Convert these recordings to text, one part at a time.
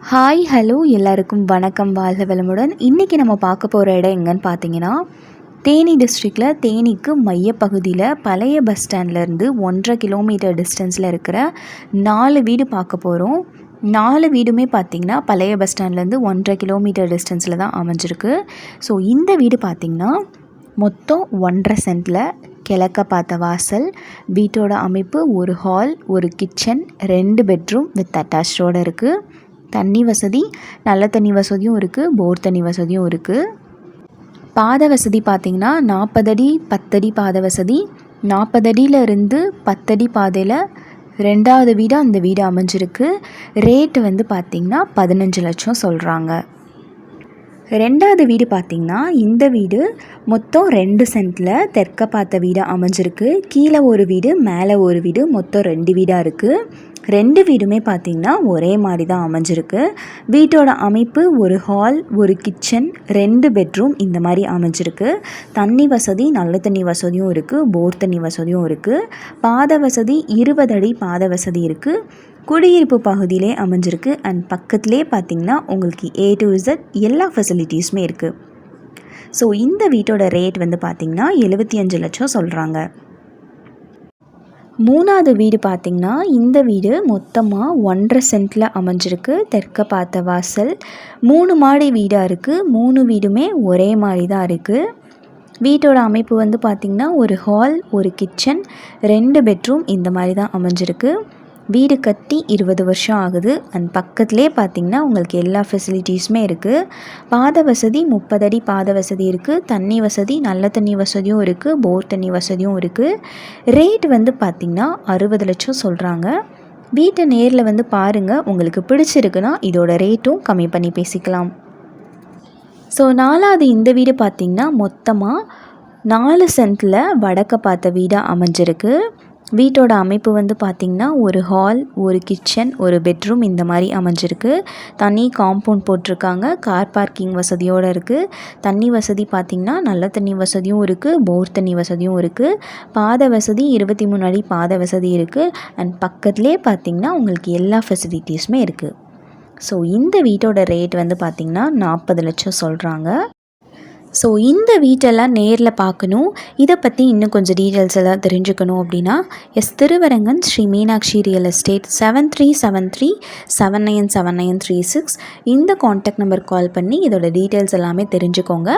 Hi hello எல்லாருக்கும் வணக்கம். வாழ்க வளமுடன். இன்றைக்கி நம்ம பார்க்க போகிற இடம் எங்கன்னு பார்த்தீங்கன்னா தேனி டிஸ்ட்ரிக்டில் தேனிக்கு மையப்பகுதியில் பழைய பஸ் ஸ்டாண்ட்லேருந்து ஒன்றரை கிலோமீட்டர் டிஸ்டன்ஸில் இருக்கிற நாலு வீடு பார்க்க போகிறோம் நாலு வீடுமே பார்த்திங்கன்னா பழைய பஸ் ஸ்டாண்ட்லேருந்து ஒன்றரை கிலோமீட்டர் டிஸ்டன்ஸில் தான் அமைஞ்சிருக்கு. ஸோ இந்த வீடு பார்த்திங்கன்னா மொத்தம் ஒன்றரை சென்ட்டில் கிழக்க பார்த்த வாசல் வீட்டோட அமைப்பு ஒரு ஹால் ஒரு கிச்சன் ரெண்டு பெட்ரூம் வித் அட்டாச்சோடு இருக்குது தண்ணி வசதி நல்ல தண்ணி வசதியும் இருக்குது போர் தண்ணி வசதியும் இருக்குது பாத வசதி பார்த்திங்கன்னா நாற்பதடி பத்தடி பாத வசதி. நாற்பதடியில் இருந்து பத்தடி பாதையில் ரெண்டாவது வீடு அந்த வீடு அமைஞ்சிருக்கு. ரேட்டு வந்து பார்த்திங்கன்னா பதினஞ்சு லட்சம் சொல்கிறாங்க ரெண்டாவது வீடு பார்த்திங்கன்னா இந்த வீடு மொத்தம் ரெண்டு சென்ட்டில் தெற்க பார்த்த வீடாக அமைஞ்சிருக்கு. கீழே ஒரு வீடு மேலே ஒரு வீடு மொத்தம் ரெண்டு வீடாக இருக்குது ரெண்டு வீடுமே பார்த்திங்கன்னா ஒரே மாதிரி தான் அமைஞ்சிருக்கு. வீட்டோட அமைப்பு ஒரு ஹால் ஒரு கிச்சன் ரெண்டு பெட்ரூம் இந்த மாதிரி அமைஞ்சிருக்கு. தண்ணி வசதி நல்ல தண்ணி வசதியும் இருக்குது போர் தண்ணி வசதியும் இருக்குது பாத வசதி இருபது அடி பாத வசதி இருக்குது குடியிருப்பு பகுதியிலே அமைஞ்சிருக்கு. அண்ட் பக்கத்துலேயே பார்த்திங்கன்னா உங்களுக்கு ஏ டு இசட் எல்லா ஃபெசிலிட்டிஸுமே இருக்குது ஸோ இந்த வீட்டோட ரேட் வந்து பார்த்திங்கன்னா எழுபத்தி அஞ்சு லட்சம் சொல்கிறாங்க மூணாவது வீடு பார்த்திங்கன்னா இந்த வீடு மொத்தமாக ஒன்றரை சென்ட்டில் அமைஞ்சிருக்கு. தெற்க பார்த்த வாசல். மூணு மாடி வீடாக இருக்குது மூணு வீடுமே ஒரே மாதிரி தான் இருக்குது வீட்டோட அமைப்பு வந்து பார்த்திங்கன்னா ஒரு ஹால் ஒரு கிச்சன் ரெண்டு பெட்ரூம் இந்த மாதிரி தான் அமைஞ்சிருக்கு. வீடு கட்டி இருபது வருஷம் ஆகுது. அண்ட் பக்கத்துலேயே பார்த்திங்கன்னா உங்களுக்கு எல்லா ஃபெசிலிட்டிஸுமே இருக்குது பாத வசதி முப்பது அடி பாத வசதி இருக்குது தண்ணி வசதி நல்ல தண்ணி வசதியும் இருக்குது போர் தண்ணி வசதியும் இருக்குது ரேட் வந்து பார்த்திங்கன்னா அறுபது லட்சம் சொல்கிறாங்க வீட்டை நேரில் வந்து பாருங்கள் உங்களுக்கு பிடிச்சிருக்குன்னா இதோட ரேட்டும் கம்மி பண்ணி பேசிக்கலாம். ஸோ நாலாவது இந்த வீடு பார்த்திங்கன்னா மொத்தமாக நாலு சென்ட்டில் வடக்க பார்த்த வீடாக அமைஞ்சிருக்கு. வீட்டோட அமைப்பு வந்து பார்த்திங்கன்னா ஒரு ஹால் ஒரு கிச்சன் ஒரு பெட்ரூம் இந்த மாதிரி அமைஞ்சிருக்கு. தனி காம்பவுண்ட் போட்டிருக்காங்க. கார் பார்க்கிங் வசதியோடு இருக்குது தண்ணி வசதி பார்த்திங்கன்னா நல்ல தண்ணி வசதியும் இருக்குது போர் தண்ணி வசதியும் இருக்குது பாதை வசதி இருபத்தி மூணு அடி பாத வசதி இருக்குது அண்ட் பக்கத்துலேயே பார்த்திங்கன்னா உங்களுக்கு எல்லா ஃபெசிலிட்டிஸுமே இருக்குது ஸோ இந்த வீட்டோட ரேட் வந்து பார்த்திங்கன்னா நாற்பது லட்சம் சொல்கிறாங்க ஸோ இந்த வீட்டெல்லாம் நேரில் பார்க்கணும். இதை பற்றி இன்னும் கொஞ்சம் டீட்டெயில்ஸ் எல்லாம் தெரிஞ்சுக்கணும் அப்படின்னா S Thiruvarangan Sri Meenakshi real estate seven three seven three seven nine seven nine three six இந்த காண்டாக்ட் நம்பர் கால் பண்ணி இதோட டீட்டெயில்ஸ் எல்லாமே தெரிஞ்சுக்கோங்க.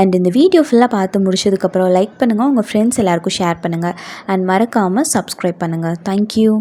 அண்ட் இந்த வீடியோ ஃபுல்லாக பார்த்து முடிச்சதுக்கப்புறம் லைக் பண்ணுங்கள் உங்கள் ஃப்ரெண்ட்ஸ் எல்லாேருக்கும் ஷேர் பண்ணுங்கள் அண்ட் மறக்காமல் சப்ஸ்கிரைப் பண்ணுங்கள் தேங்க்யூ